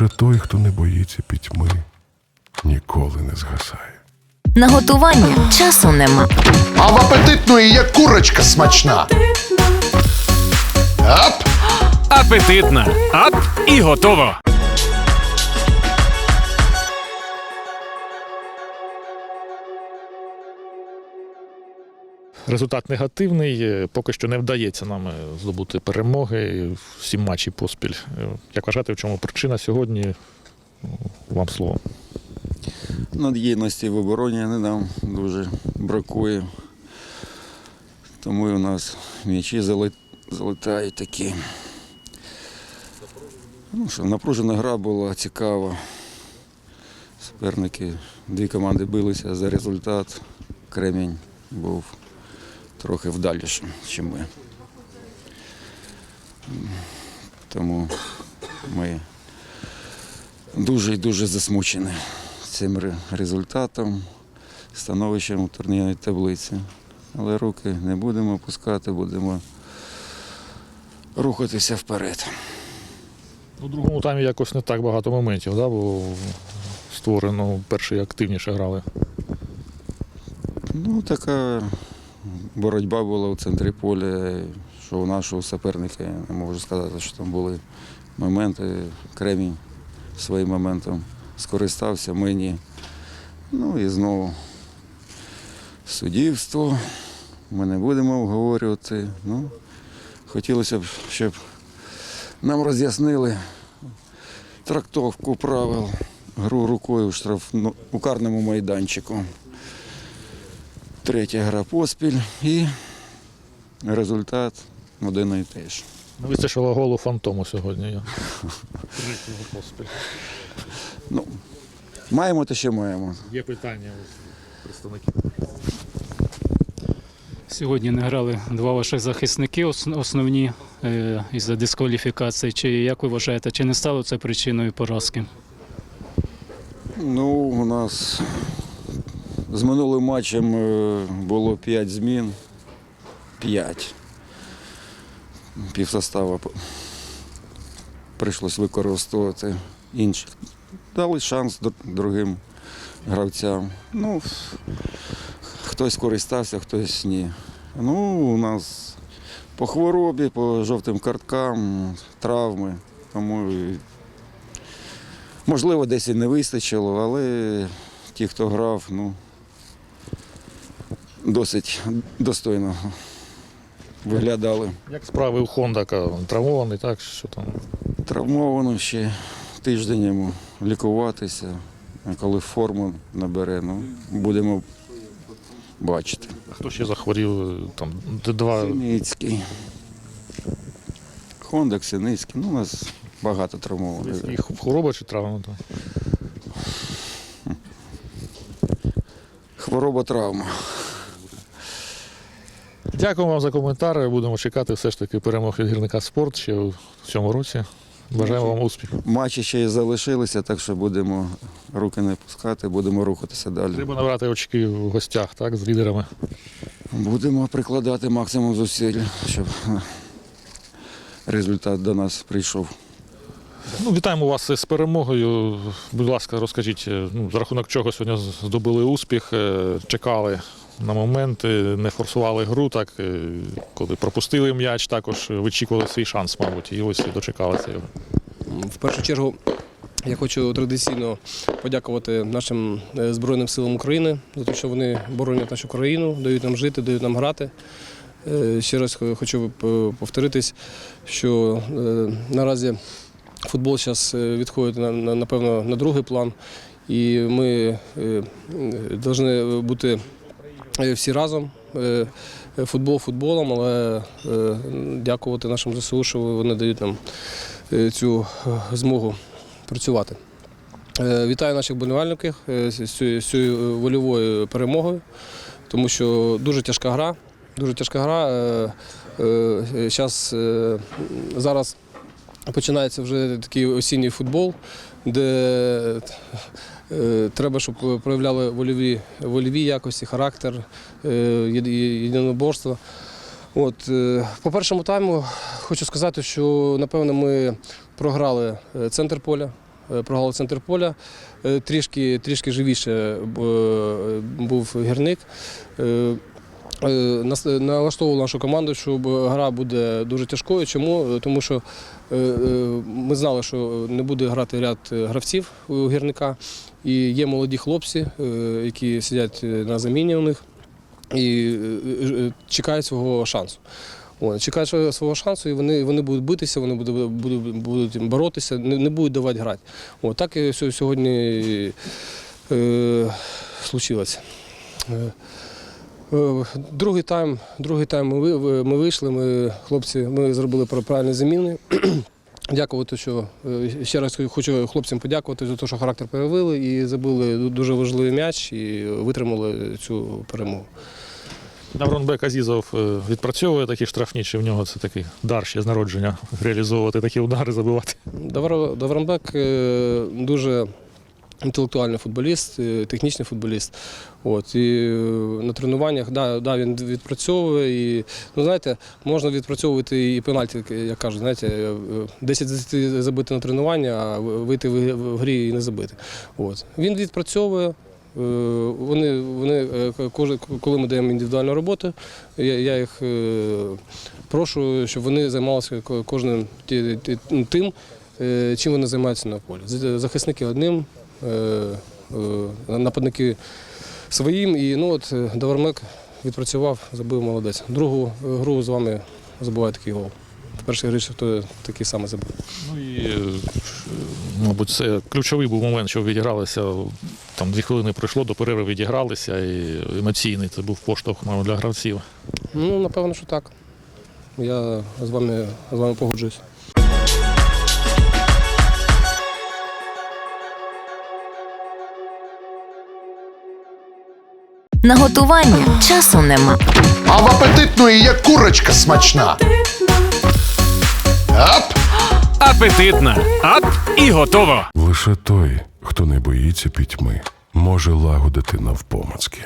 Лише той, хто не боїться пітьми, ніколи не згасає. На готування часу нема. А в апетитної є курочка смачна. Ап! Апетитна. Ап і готово. Результат негативний. е, Поки що не вдається нам е, здобути перемоги. Всі матчі поспіль. Е, Як вважаєте, в чому причина сьогодні? Ну, Вам слово. Надійності в обороні не нам дуже бракує. Тому у нас м'ячі залетають такі. Ну, що, напружена гра була цікава. Суперники, дві команди билися за результат. Кремінь був трохи вдалішим, ніж ми. Тому ми дуже і дуже засмучені цим результатом, становищем у турнірній таблиці. Але руки не будемо опускати, будемо рухатися вперед. У другому таймі якось не так багато моментів, да? бо створено перші активніше грали. Ну, така боротьба була у центрі поля, що у нашого суперника, я не можу сказати, що там були моменти. Кремінь своїм моментом скористався, ми ні. Ну і знову суддівство. Ми не будемо обговорювати. Ну, хотілося б, щоб нам роз'яснили трактовку правил, гру рукою в штрафну, у карному майданчику. Третя гра поспіль і результат один і той ж. Не вистачило голу фантому сьогодні. Третього поспіль. Ну, маємо те, що маємо. Є питання у представників. Сьогодні не грали два ваших захисники основні е, із-за дискваліфікації. Чи як ви вважаєте, чи не стало це причиною поразки? Ну, у нас з минулим матчем е, було 5 змін. 5. Півсостава прийшлось використовувати інших. Дали шанс другим гравцям. Ну, хтось користався, хтось ні. Ну, у нас по хворобі, по жовтим карткам, травми. Тому Можливо, десь і не вистачило, але ті, хто грав, ну досить достойно виглядали. Як справи у Хондака? Травмований, так? Що там? Травмовано ще тиждень йому лікуватися. Коли форму набере, ну будемо бачити. А Хто ще захворів? Там два. Синицький. Хондак, Синицький. Ну, у нас багато травмованих. Хвороба чи травма? Хвороба травма. Дякую вам за коментар. Будемо чекати все ж таки перемог від гірника спорт ще у цьому році. Бажаємо вам успіхів. Матчі ще й залишилися, так що будемо руки не пускати, будемо рухатися далі. Треба набрати очки в гостях, так, з лідерами. Будемо прикладати максимум зусиль, щоб е, результат до нас прийшов. Ну, вітаємо вас з перемогою. Будь ласка, розкажіть, е, ну, за рахунок чого сьогодні здобули успіх, е, чекали на момент, е, не форсували гру, так, е, коли пропустили м'яч, також вичікували свій шанс, мабуть, і ось дочекалися його. В першу чергу я хочу традиційно подякувати нашим е, Збройним силам України за те, що вони боронять нашу країну, дають нам жити, дають нам грати. Ще раз хочу повторитись, що наразі футбол зараз відходить на, на- напевно на другий план, і ми повинні бути всі разом. Е, Футбол футболом, але е, дякувати нашим ЗСУ, що вони дають нам е, цю е, змогу працювати. Е, Вітаю наших болівальників е, з цією- вольовою перемогою, тому що дуже тяжка гра. Дуже тяжка гра. Е, е, е, зараз починається вже такий осінній футбол, де е, треба, щоб проявляли вольові, вольові якості, характер, е, єдиноборство. От, е, по першому тайму хочу сказати, що напевно ми програли центр поля, програли центр поля. Трішки, трішки живіше був гірник. Е, Налаштовував нашу команду, що гра буде дуже тяжкою. Чому? Е, Тому що е, ми знали, що не буде грати ряд гравців у гірника. І є молоді хлопці, які сидять на заміні у них і чекають свого шансу. Чекають свого шансу, і вони, вони будуть битися, вони будуть, будуть, будуть боротися, не, не будуть давати грати. О, так і сьогодні е, случилось. Е, Другий тайм, другий тайм ми, ми вийшли, ми, хлопці, ми зробили правильні заміни. Дякувати, що е, ще раз хочу хлопцям подякувати за те, що характер проявили і забили дуже важливий м'яч і витримали цю перемогу. Давронбек Азізов е, відпрацьовує такі штрафні, чи в нього це такий дар ще з народження реалізовувати такі удари, забивати. Давр- Даврамбек е, дуже інтелектуальний футболіст, е, технічний футболіст. От, і е, на тренуваннях да, да, він відпрацьовує. І, ну, знаєте, можна відпрацьовувати і пенальті, як кажуть, знаєте, е, 10 10 забити на тренування, а вийти в грі і не забити. От. Він відпрацьовує. Е, Вони, вони, е, коли ми даємо індивідуальну роботу, я, я їх е, прошу, щоб вони займалися кожним тим, е, чим вони займаються на полі. Захисники одним, е, е, нападники своїм. І ну, от е, Давармек відпрацював, забив молодець. Другу е, гру з вами забуває такий гол. В першій грі ще хто такий самий забив. Ну і, е, мабуть, це ключовий був момент, що відігралися. Там дві хвилини пройшло, до перерви відігралися, і емоційний це був поштовх мабуть, для гравців. Ну, напевно, що так. Я з вами, з вами погоджуюсь. На готування часу нема. А в апетитної є курочка смачна. Ап! Апетитна. Ап і готово. Лише той, хто не боїться пітьми, може лагодити навпомацки.